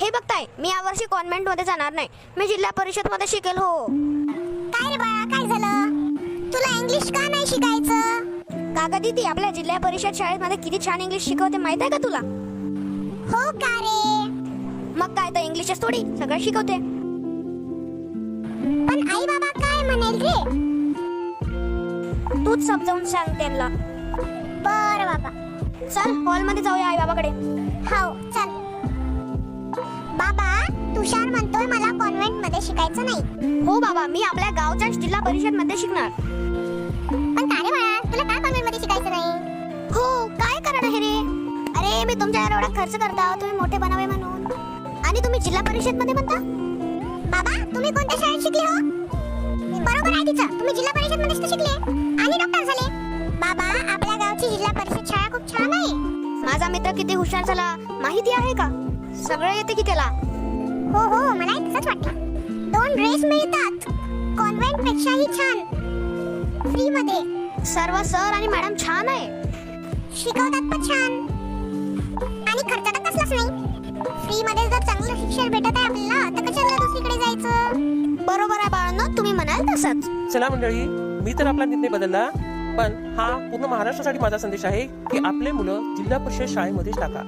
हे बघताय मी यावर्षी कॉन्व्हेंटमध्ये जाणार नाही. मी जिल्हा परिषदमध्ये शिकेल हो. काय रे बाळा काय झालं? तुला इंग्लिश का नाही शिकायचं? काका दीदी आपल्या जिल्हा परिषद शाळेमध्ये किती छान इंग्लिश शिकवते माहीत आहे का तुला? हो का रे? मग काय तर इंग्लिशच थोडी सगळं शिकवते. पण आई बाबा काय म्हणेल रे? तूच समजावून सांग त्यांना. बर बाबा. चल हॉलमध्ये जाऊया आई बाबाकडे हो चल. तुषार म्हणतोय मला कॉन्व्हेंटमध्ये शिकायचं नाही. हो बाबा मी आपल्या गावच्या जिल्हा परिषदमध्ये शिकणार. पण का रे बाळा? तुला का कॉन्व्हेंटमध्ये शिकायचं नाही? हो काय कारण आहे रे? अरे मी तुमच्यावर एवढा खर्च करता तुम्ही मोठे बनावे म्हणून. आणि तुम्ही जिल्हा परिषदमध्ये म्हणता बाबा तुम्ही कोणत्या शाळेत शिकले हो? बरोबर आहे तिचं. तुम्ही जिल्हा परिषद मध्येच शिकले. आणि डॉक्टर झाले. बाबा आपल्या गावची जिल्हा परिषद शाळा खूप छान आहे. माझा मित्र किती हुशार झाला माहिती आहे का? सगळं येते की त्याला. हो हो मला तसंच वाटलं. दोन ड्रेस मिळतात. कॉन्व्हेंट पेक्षाही छान. फ्री मध्ये सर्व सर आणि मॅडम छान आहे. शिकवतात पण छान. आणि खर्च तर कसलाच नाही. फ्री मध्ये जर चांगलं शिक्षण भेटत आहे आपल्याला तर कशाला दुसरीकडे जायचं? बरोबर आहे बाळांनो तुम्ही म्हणाल तसंच. चला मंडळी मी तर आपला निर्णय बदलला पण हा पूर्ण महाराष्ट्रासाठी माझा संदेश आहे की आपले मुलं जिल्हा परिषद शाळेमध्येच टाका.